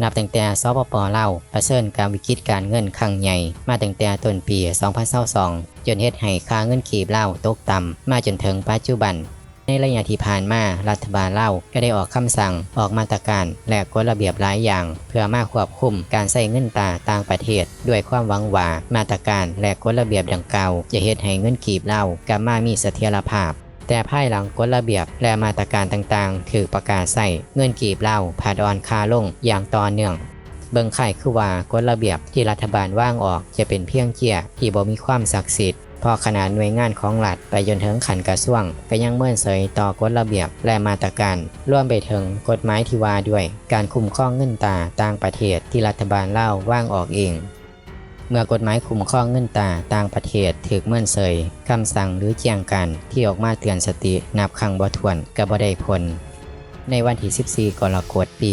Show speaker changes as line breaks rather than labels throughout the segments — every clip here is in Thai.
นับตั้งแต่สปปเล่าวเผชิญกับวิกฤตการเงินครั้งใหญ่มาตั้งแต่ต้นปี 2022จนเฮ็ดให้ค่าเงินกีบเล่าตกต่ำมาจนถึงปัจจุบัน ในระยะที่ผ่านมารัฐบาลเล่าก็ได้ออกคำสั่งออกมาตรการและกฎระเบียบหลายอย่าง เพื่อมาควบคุมการใช้เงินตาต่างประเทศ ด้วยความหวังว่ามาตรการและกฎระเบียบดังกล่าวจะเฮ็ดให้เงินกีบเล่ากลับมามีเสถียรภาพ แต่ภายหลังกฎระเบียบและมาตรการต่างๆ ถือประกาศใส่เงินกีบเลาผาดอนคาลงอย่างต่อเนื่อง เบิ่งไข่คือว่ากฎระเบียบที่รัฐบาลว่างออกจะเป็นเพียงเกียที่บ่มีความศักดิ์สิทธิ์พอขนาดหน่วยงานของรัฐไปจนถึงขันกระทรวง ก็ยังเมื่อนเสยต่อกฎระเบียบและมาตรการร่วมไปถึงกฎหมายที่ว่าด้วย การคุ้มครองเงินตาต่างประเทศที่รัฐบาลเล่าว่างออกเอง เมื่อกฎหมายคุ้มครองเงินตาต่างประเทศถึกเมื่อนเสยคำสั่งหรือแจ้งการที่ออกมาเตือนสตินับครั้งบ่ถ้วนก็บ่ได้ผลในวันที่ 14 กรกฎาคม ปี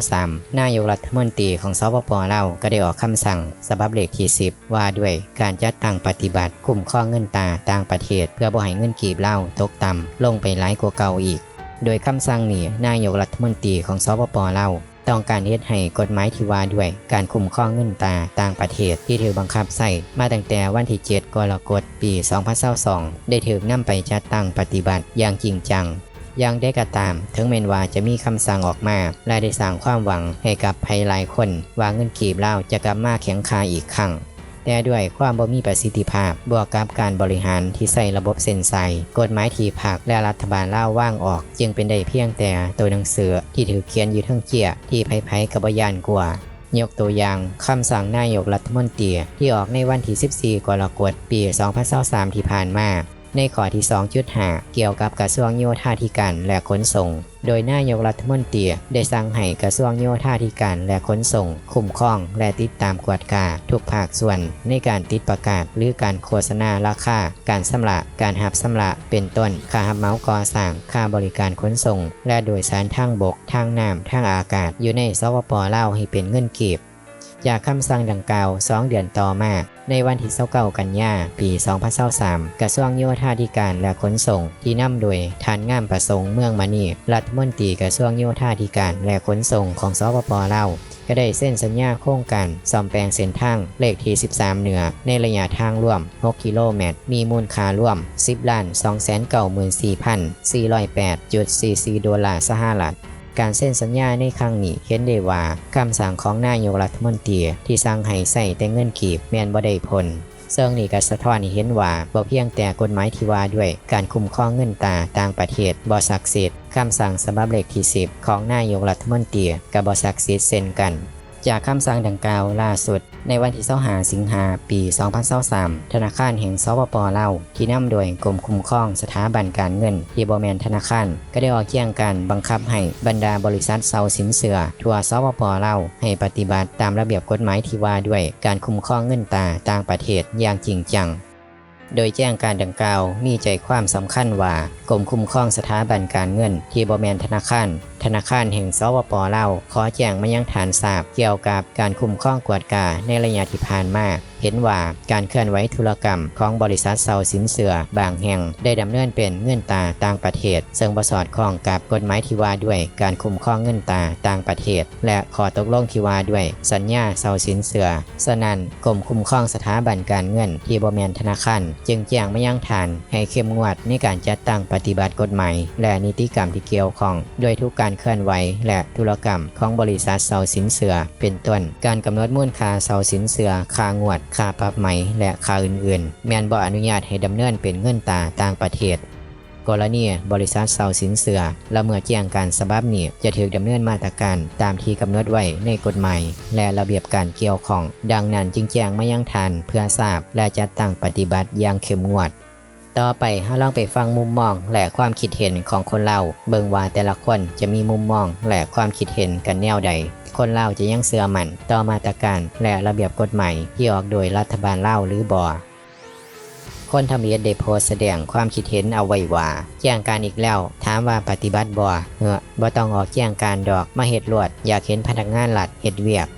2023 นายกรัฐมนตรีของสปปลาวก็ได้ออกคำสั่งฉบับเลขที่ 10 ว่าด้วยการจัดตั้งปฏิบัติคุ้มครองเงินตาต่างประเทศ เพื่อบ่ให้เงินกีบเลาตกต่ำลงไปหลายกว่าเก่าอีก โดยคำสั่งนี้นายกรัฐมนตรีของสปปลาว ต้องการเฮ็ดให้กฎหมายที่ว่าด้วยการคุ้มครองเงินตาต่างประเทศที่ถือบังคับใส่มาตั้งแต่วันที่ 7 กรกฎาคม ปี 2022ได้ถูกนำไปจัดตั้งปฏิบัติอย่างจริงจังอย่างได้ก็ตาม ถึงแม้นว่าจะมีคำสั่งออกมา และได้สร้างความหวังให้กับภัยหลายคน ว่าเงินกีบลาจะกลับมาแข็งคาอีกครั้ง แต่ด้วยความบ่มีประสิทธิภาพบวกกับการบริหารที่ใส่ระบบเซ็นไซกฎหมายที่ผักและรัฐบาลล่าว่างออก จึงเป็นได้เพียงแต่ตัวหนังสือที่ถือเขียนอยู่ทั้งเกียที่ไพ่ๆกับบยานกลัวยกตัวอย่างคำสั่งนายกรัฐมนตรีที่ออกในวันที่ 14 กรกฎาคม ปี 2023 ที่ผ่านมา ในข้อที่2.5เกี่ยวกับกระทรวงโยธาธิการและขนส่ง โดยนายกรัฐมนตรีได้สั่งให้กระทรวงโยธาธิการและขนส่ง คุ้มครองและติดตามกวดกาทุกภาคส่วน ในการติดประกาศหรือการโฆษณาราคา การสำระการหับสำระเป็นต้น ค่าหับเหมาก่อสร้าง ค่าบริการขนส่ง และโดยสารทางบก ทางน้ำทางอากาศ อยู่ในสวปลาวให้เป็นเงินเกีบ จากคำสั่งดังกล่าว2เดือนต่อมา ในวันที่29กันยาปี 2023กระทรวงโยธาธิการและขนส่ง ที่นำโดยทานงามประสงค์เมืองมณีรัฐมนตรีกระทรวงโยธาธิการและขนส่งของสปปลาวก็ได้เส้นสัญญาโครงการซ่อมแปลงเส้นทางเลขที่ 13 เหนือ ในระยะทางร่วม 6 กิโลเมตร มีมูลค่าร่วม 10ล้าน294,408.44ดอลลาร์สหรัฐ การเซ็นสัญญาในครั้งนี้เห็นได้ว่าคำสั่งของนายกรัฐมนตรีที่สั่งให้ใส่แต่เงินกีบแมนบ่ได้ผลซึ่งนี่ก็สะท้อนให้เห็นว่าบ่เพียงแต่กฎหมายที่ว่าด้วยการคุ้มครองเงินตาต่างประเทศบ่ศักดิ์สิทธิ์คำสั่งฉบับเลขที่ 10 ของนายกรัฐมนตรีกับบ่ศักดิ์สิทธิ์เช่นกัน จากคำสั่งดังกล่าวล่าสุด ในวันที่25สิงหาปี 2023ธนาคารแห่งสปปลาวที่นำโดยกรมคุ้มครองสถาบันการเงินที่บ่แมนธนาคาร ก็ได้ออกเกี่ยงการบังคับให้บรรดาบริษัทเซาสินเสือ ทั่วสปปลาวให้ปฏิบัติตามระเบียบกฎหมายที่ว่าด้วยการคุ้มครองเงินตาต่างประเทศอย่างจริงจัง โดยแจ้งการดังกล่าวมีใจความสำคัญว่ากรมคุ้มครองสถาบันการเงิน ที่บแมนธนาคาร ธนาคารแห่งสวปเล่าขอแจ้งมายังฐานทราบเกี่ยวกับการคุ้มครองกวดกาในระยะที่ผ่านมา เห็นว่าการเคลื่อนไหวธุรกรรมของบริษัทเซาสินเสือบางแห่ง ได้ดำเนินเป็นเงินตาต่างประเทศ ซึ่งประสอดคล้องกับกฎหมายที่ว่าด้วยการคุ้มครองเงินตาต่างประเทศ และขอตกลงที่ว่าด้วยสัญญาเซาสินเสือฉะนั้นกรมคุ้มครองสถาบันการเงินที่บแมนธนาคารจึงแจ้งมายังฐานให้เข้มงวดในการจัดตั้งปฏิบัติกฎหมายและนิติกรรมที่เกี่ยวข้องโดยทุกการเคลื่อนไหวและธุรกรรมของบริษัทเซาสินเสือเป็นต้นการกำหนดมูลค่าเซาสินเสือค่างวดค่าปรับไหมและค่าอื่นๆ แมนบ่อนุญาตให้ดำเนินเป็นเงินตาต่างประเทศ กรณีบริษัทเซาสินเสือและเมื่อแจ้งการสบับนี้จะถูกดำเนินมาตรการตามที่กำหนดไว้ในกฎหมายและระเบียบการเกี่ยวของ ดังนั้นจึงแจ้งมายังทันเพื่อทราบและจัดตั้งปฏิบัติอย่างเข้มงวดต่อไปให้ลองไปฟังมุมมองและความคิดเห็นของคนเล่าเบิ่งว่าแต่ละคนจะมีมุมมองและความคิดเห็นกันแนวใด คนเล่าจะยังเสื่อมันต่อมาตรการและระเบียบกฎหมายที่ออกโดยรัฐบาลเล่าหรือบอคนทำเรียนได้โพสแสดงความคิดเห็นเอาไว้ว่าแจ้งการอีกแล้ว ถามว่าปฏิบัติบ่เฮ้อบ่ต้องออกแจ้งการดอกมาเหตุรวด อยากเห็นพนักงานหลัดเหตุเวียก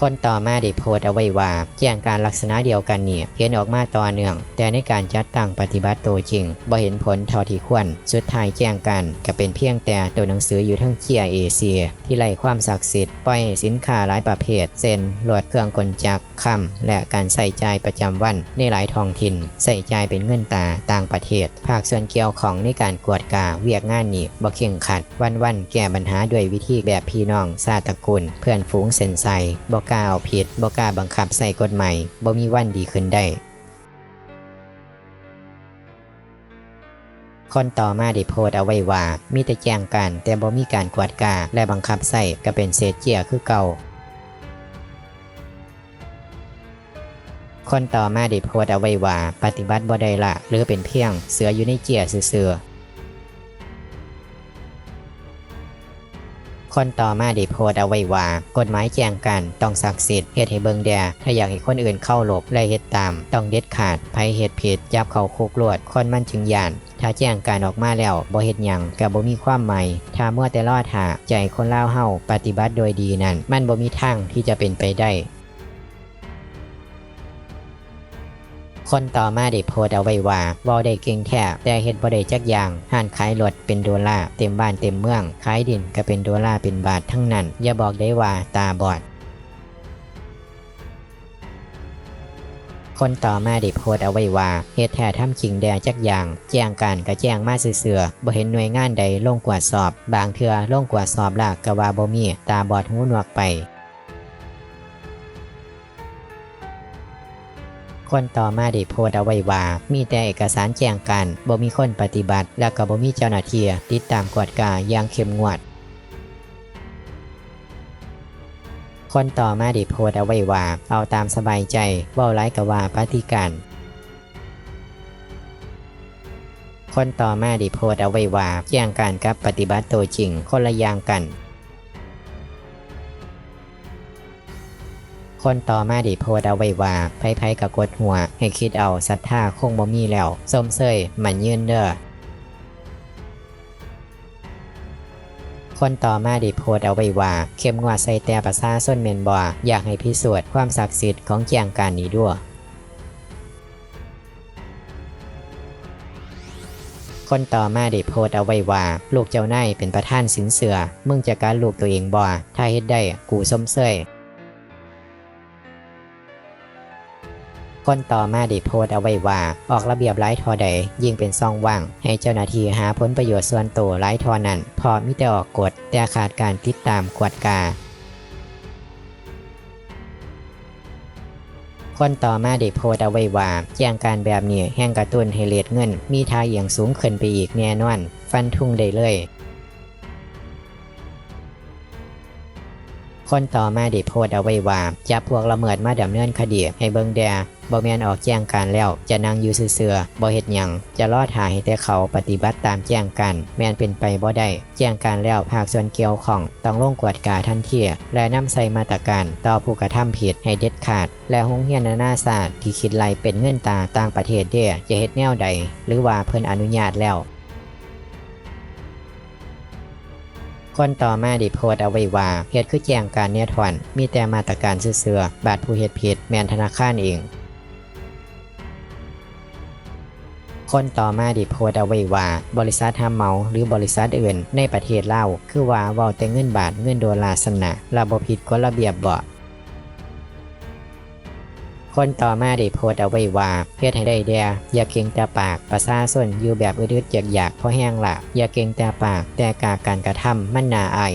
คนต่อมาได้โพสต์เอาไว้ว่าแจ้งการลักษณะเดียวกันเนี่ยเห็นออกมาต่อเนื่อง แต่ในการจัดตั้งปฏิบัติตัวจริงบ่เห็นผลเท่าที่ควรสุดท้ายแจ้งกันก็เป็นเพียงแต่ตัวหนังสืออยู่ทั้งเคียเอเชีย ที่ไล่ความศักดิ์สิทธิ์ปล่อยสินค้าหลายประเภทเช่นลวดเครื่องกลจักรคำและการใส่ใจประจำวันในหลายท้องถิ่น ใส่ใจเป็นเงินตาต่างประเทศ ภาคส่วนเกี่ยวของในการกวดกาเวียกงานนี้บ่เข่งขัดวันวันๆแก้ปัญหาด้วยวิธีแบบพี่น้องชาตะกูลเพื่อนฝูงเส้นใสบ่กล้าเอาผิดบ่กล้าบังคับใส่กฎหมายบ่มีวันดีขึ้นได้คนต่อมาได้โพสต์เอาไว้ว่า มีแต่แจ้งกันแต่บ่มีการกวดกาและบังคับใส่ก็เป็นเศษเจียคือเก่า คนต่อมาได้โพสต์เอาไว้ว่า ปฏิบัติบ่ได้ละหรือเป็นเพียงเสืออยู่ในเจียซื่อ คนต่อมาได้โพสต์เอาไว้ว่ากฎหมายแจ้งกันต้องศักดิ์สิทธิ์เฮ็ดให้เบิงแดถ้าอยากให้คนอื่นเข้าหลบและเฮ็ดตาม ต้องเด็ดขาดไผเฮ็ดผิดจับเขาคุกลวดคนมันจึงยานถ้าแจ้งการออกมาแล้วบ่เฮ็ดหยังก็บ่มีความหมายถ้ามัวแต่รอดหาใจคนล่าเฮาปฏิบัติโดยดีนั้น มันบ่มีทางที่จะเป็นไปได้ คนต่อมาได้โพสเอาไว้ว่าเว้าได้เก่งแท้แต่เฮ็ดบ่ได้จักอย่างห้านขายรถเป็นดอลลาร์เต็มบ้านเต็มเมืองขายดินก็เป็นดอลลาร์เป็นบาททั้งนั้น อย่าบอกได้ว่าตาบอดคนต่อมาได้โพสเอาไว้ว่าเฮ็ดแท้ทำจริงแดจักอย่าง แจ้งการก็แจ้งมาซื่อบ่เห็นหน่วยงานใดลงกวดสอบ บางเทือลงกวดสอบลากก็ว่าบ่มีตาบอดหูหนวกไป คนต่อมาได้โพสต์เอาไว้ว่า มีแต่เอกสารแจ้งการบ่มีคนปฏิบัติ และก็บ่มีเจ้าหน้าที่ติดตามกวดกาอย่างเข้มงวดคนต่อมาได้โพสต์เอาไว้ว่า เอาตามสบายใจเว้าไร้กับว่าปฏิการคนต่อมาได้โพสต์เอาไว้ว่าแจ้งการกับปฏิบัติตัวจริงคนละอย่างกัน คนต่อมาด้โพสต์เอาไว้ว่าไผๆกับกดหัว ให้คิดเอาศรัทธาคงบ่มีแล้วส้มเซยมันยืนเด้อคนต่อมาด้โพสต์เอาไว้ว่า เข้มงวดใส่แต่ประชาชนเมนบออยากให้พิสูจน์ความศักดิ์สิทธิ์ของแจงการนี้ด้วยคนต่อมาได้โพสเอาไว้ว่า ลูกเจ้านายเป็นประธานสินเสือ มึงจะการลูกตัวเองบ่ถ้าเฮ็ดได้กูส้มเซย คนต่อมาได้โพสต์เอาไว้ว่า ออกระเบียบไร้ทอใดยิ่งเป็นซองว่าง ให้เจ้าหน้าที่หาผลประโยชน์ส่วนตัวไร้ทอนั้น พอมิแต่ออกกฎแต่ขาดการติดตามกวดกาคนต่อมาได้โพสต์เอาไว้ว่าแจ้งการแบบนี้แห่งกระตุ้นให้เลทเงิน มีทางอย่างสูงขึ้นไปอีกแน่นอน ฟันทุ่งได้เลย คนต่อมาได้โพสต์เอาไว้ว่าจับพวกละเมิดมาดำเนินคดีให้เบิงแด บ่แมนออกแจ้งการแล้ว จะนั่งอยู่ซื่อๆบ่เฮ็ดหยังจะรอถ่ายแต่เขาปฏิบัติตามแจ้งการแมนเป็นไปบ่ได้แจ้งการแล้วภาคส่วนเกี่ยวของต้องลงกวดกาทันทีและนำใส่มาตรการต่อผู้กระทำผิดให้เด็ดขาด และหงเฮียนนานาศาสตร์ที่คิดไล่เป็นเงินตาต่างประเทศเด้อจะเฮ็ดแนวใด หรือว่าเพิ่นอนุญาตแล้วคนต่อมาได้โพสเอาไว้ว่าเหตุคือแจ้งการเนี่ยทอนมีแต่มาตรการซื่อๆบาดผู้เหตุผิดแมนธนาคารเอง คนต่อมาด้โพสต์เอาไว้ว่า บริษัททำเมาหรือบริษัทอื่น ในประเทศเล่าคือว่าเว้าแต่เงินบาทเงินดอลลาร์สนะระบบผิดกฎระเบียบบ่คนต่อมาได้โพสเอาไว้ว่าเฮ็ดให้ได้แด่อย่าเก่งแต่ปากประชาชนอยู่แบบอึดๆอยากๆเพราะแห้งละอย่าเก่งแต่ปากแต่กาการกระทำมันน่าอาย